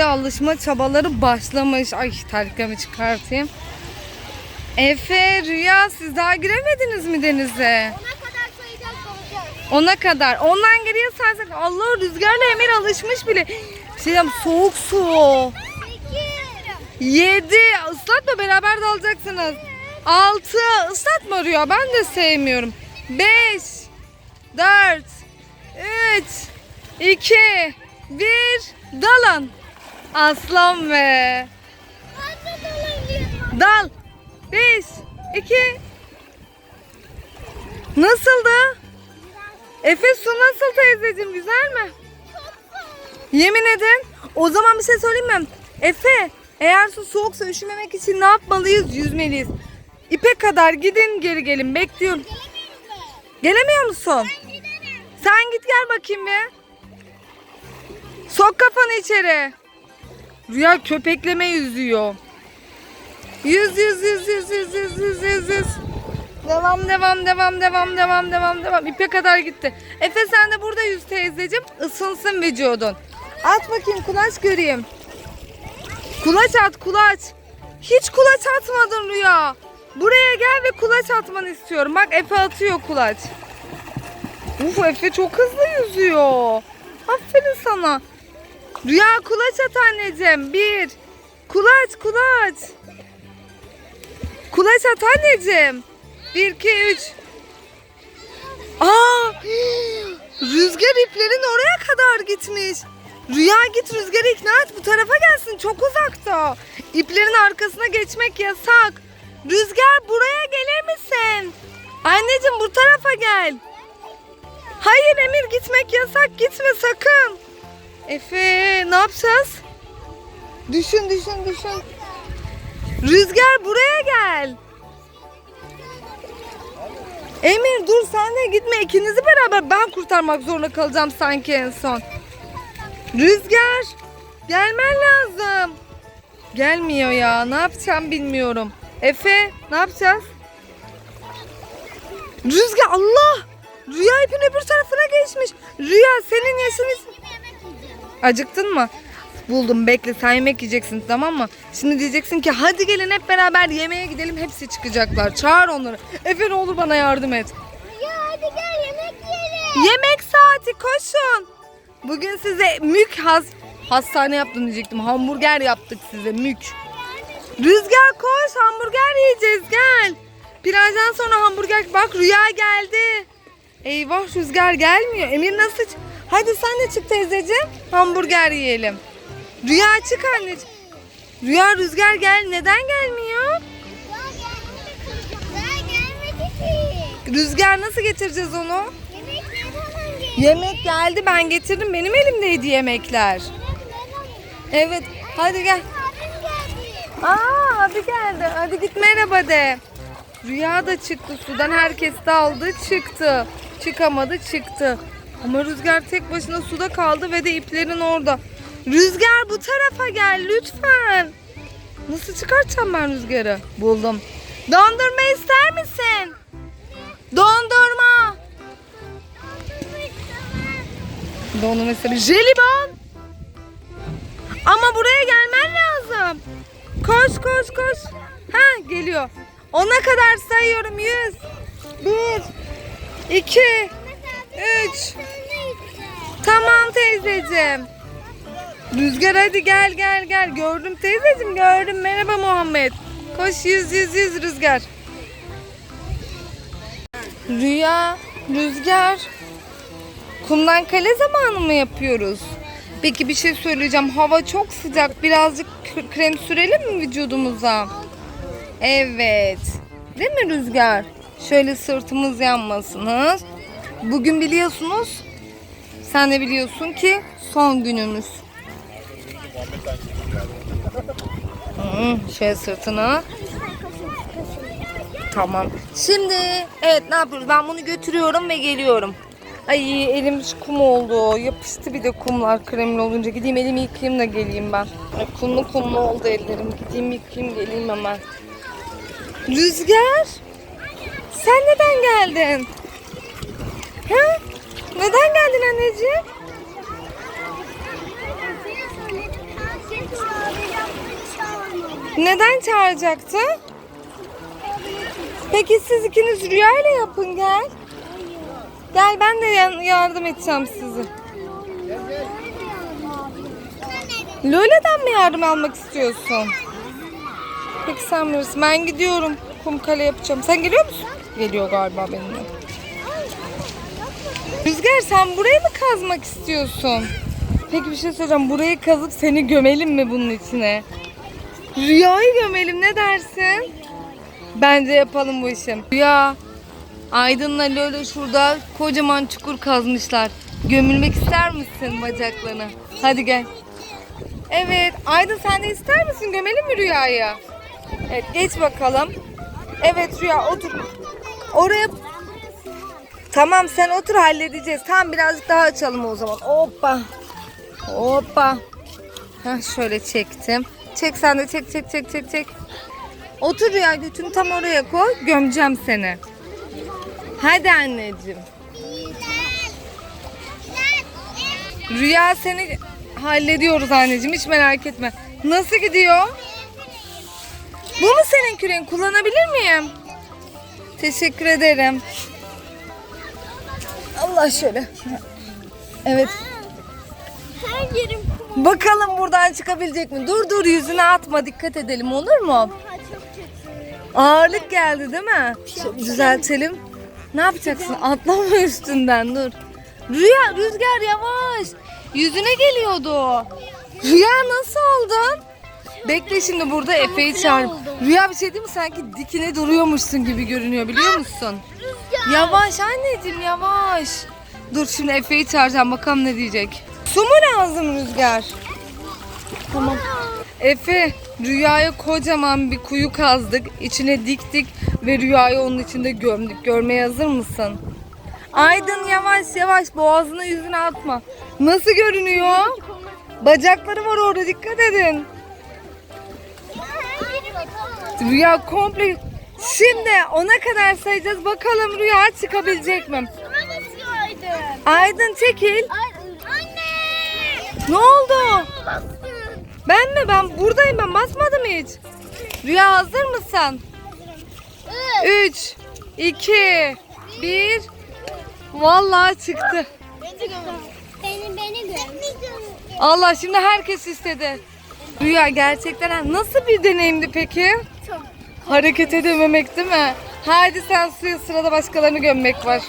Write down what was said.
denize alışma çabaları başlamış. Ay terliklerimi çıkartayım. Efe, Rüya siz daha giremediniz mi denize? Ona kadar sayacağız kalacağız. Ona kadar. Ondan geriye saysak Allah rüzgarla Emir alışmış bile. Bir Şey diyeyim, soğuk su. 7. Islatma beraber dalacaksınız. 6. Islatma Rüya ben de sevmiyorum. 5. 4. 3. 2. 1. Dalın. Aslan be. Dal. 5. 2. Nasıldı? Efe su nasıl teyzeciğim güzel mi? Yemin edin. O zaman bir şey söyleyeyim mi? Efe eğer su soğuksa üşümemek için ne yapmalıyız? Yüzmeliyiz. İpe kadar gidin geri gelin bekliyorum. Gelemiyor musun? Sen git gel bakayım bir. Sok kafanı içeri. Rüya köpekleme yüzüyor. Yüz yüz yüz yüz yüz yüz yüz yüz yüz. Devam devam devam devam devam devam devam. İpe kadar gitti. Efe sen de burada yüz teyzeciğim. Isınsın vücudun. At bakayım kulaç göreyim. Kulaç at kulaç. Hiç kulaç atmadın Rüya. Buraya gel ve kulaç atmanı istiyorum. Bak Efe atıyor kulaç. Uf Efe çok hızlı yüzüyor. Aferin sana. Rüya kulaç at anneciğim. Bir. Kulaç kulaç. Kulaç at anneciğim. Bir, iki, üç. Aa! Rüzgar iplerin oraya kadar gitmiş. Rüya git rüzgarı ikna et bu tarafa gelsin çok uzakta. İplerin arkasına geçmek yasak. Rüzgar buraya gelir misin? Anneciğim bu tarafa gel. Hayır Emir gitmek yasak gitme sakın. Efe ne yapacağız? Düşün düşün düşün. Rüzgar buraya gel. Emir dur sen de gitme ikinizi beraber ben kurtarmak zorunda kalacağım sanki en son. Rüzgar gelmen lazım. Gelmiyor ya ne yapacağım bilmiyorum. Efe ne yapacağız? Rüzgar Allah! Rüya ipin öbür tarafına geçmiş. Rüya senin yaşın. Acıktın mı? Buldum bekle sen yemek yiyeceksin tamam mı? Şimdi diyeceksin ki hadi gelin hep beraber yemeğe gidelim hepsi çıkacaklar. Çağır onları. Efe ne olur bana yardım et. Ya hadi gel yemek yiyelim. Yemek saati koşun. Bugün size mük has hastane yaptım diyecektim. Hamburger yaptık size mük. Rüzgar koş hamburger yiyeceğiz gel. Plajdan sonra hamburger bak Rüya geldi. Eyvah Rüzgar gelmiyor. Emir nasıl? Hadi sen de çık teyzeciğim. Hamburger yiyelim. Rüya çık anneciğim. Rüya Rüzgar gel. Neden gelmiyor? Rüzgar nasıl getireceğiz onu? Yemek gelir? Yemek geldi ben getirdim. Benim elimdeydi yemekler. Evet hadi gel. Geldi. Aa abi geldi. Hadi git merhaba de. Rüya da çıktı sudan. Herkes daldı çıktı. Çıkamadı çıktı. Ama Rüzgar tek başına suda kaldı ve de iplerin orada. Rüzgar bu tarafa gel lütfen. Nasıl çıkartacağım ben Rüzgar'ı? Buldum. Dondurma ister misin? Dondurma. Dondurma ister misin? Jelibon. Ama buraya gelmen lazım. Koş koş koş. Ha geliyor. Ona kadar sayıyorum. Yüz. Bir. iki, Üç. Tamam teyzeciğim. Rüzgar hadi gel gel gel. Gördüm teyzeciğim gördüm. Merhaba Muhammed. Koş yüz yüz yüz Rüzgar. Rüya, Rüzgar. Kumdan kale zamanı mı yapıyoruz? Peki bir şey söyleyeceğim. Hava çok sıcak. Birazcık krem sürelim mi vücudumuza? Evet. Değil mi Rüzgar? Şöyle sırtımız yanmasın. Bugün biliyorsunuz. Sen de biliyorsun ki son günümüz. Hı, şöyle sırtına. Tamam. Şimdi evet ne yapıyoruz? Ben bunu götürüyorum ve geliyorum. Ay elim kum oldu. Yapıştı bir de kumlar kremli olunca. Gideyim elimi yıkayayım da geleyim ben. Kumlu kumlu oldu ellerim. Gideyim yıkayayım geleyim hemen. Rüzgar. Sen neden geldin? Ha? Neden geldin anneciğim? Neden çağıracaktı? Peki siz ikiniz Rüya ile yapın gel. Gel ben de yardım edeceğim sizi. Lole'den mi yardım almak istiyorsun? Peki sen bilirsin. Ben gidiyorum. Kum kale yapacağım. Sen geliyor musun? Geliyor galiba benimle. Rüzgar sen burayı mı kazmak istiyorsun? Peki bir şey söyleyeceğim. Burayı kazıp seni gömelim mi bunun içine? Rüyayı gömelim ne dersin? Bence yapalım bu işi. Rüya, Aydın'la Lolo şurada kocaman çukur kazmışlar. Gömülmek ister misin bacaklarına? Hadi gel. Evet, Aydın sen de ister misin? Gömelim mi Rüya'yı? Evet, geç bakalım. Evet Rüya otur. Oraya... Tamam sen otur halledeceğiz. Tamam birazcık daha açalım o zaman. Hoppa. Hoppa. Heh, şöyle çektim. Çek sen de çek çek çek çek çek. Otur Rüya götünü tam oraya koy. Gömeceğim seni. Hadi anneciğim. Rüya seni hallediyoruz anneciğim hiç merak etme. Nasıl gidiyor? Bu mu senin küreğin? Kullanabilir miyim? Teşekkür ederim. Allah şöyle. Evet. Her yerim kum. Bakalım buradan çıkabilecek mi? Dur dur yüzüne atma dikkat edelim olur mu? Aha, çok kötü. Ağırlık geldi değil mi? Şu- düzeltelim. Ne yapacaksın? Atlama üstünden dur. Rüya rüzgar yavaş. Yüzüne geliyordu. Rüya nasıl oldun? Bekle şimdi burada Efe'yi çağır. Rüya bir şey değil mi? Sanki dikine duruyormuşsun gibi görünüyor biliyor musun? Yavaş anneciğim yavaş. Dur şimdi Efe'yi çağıracağım bakalım ne diyecek. Su mu lazım Rüzgar? Tamam. Efe, Rüya'ya kocaman bir kuyu kazdık. içine diktik ve Rüya'yı onun içinde gömdük. Görmeye hazır mısın? Aydın yavaş yavaş boğazına yüzüne atma. Nasıl görünüyor? Bacakları var orada dikkat edin. Rüya komple... Şimdi ona kadar sayacağız. Bakalım Rüya çıkabilecek mi? Aydın çekil. Anne. Ne oldu? Ben mi? Ben buradayım. Ben basmadım hiç. Rüya hazır mısın? 3, 2, 1. Vallahi çıktı. Beni. Beni. Allah şimdi herkes istedi. Rüya gerçekten nasıl bir deneyimdi peki? Hareket edememek değil mi? Hadi sen suya sırada başkalarını gömmek var.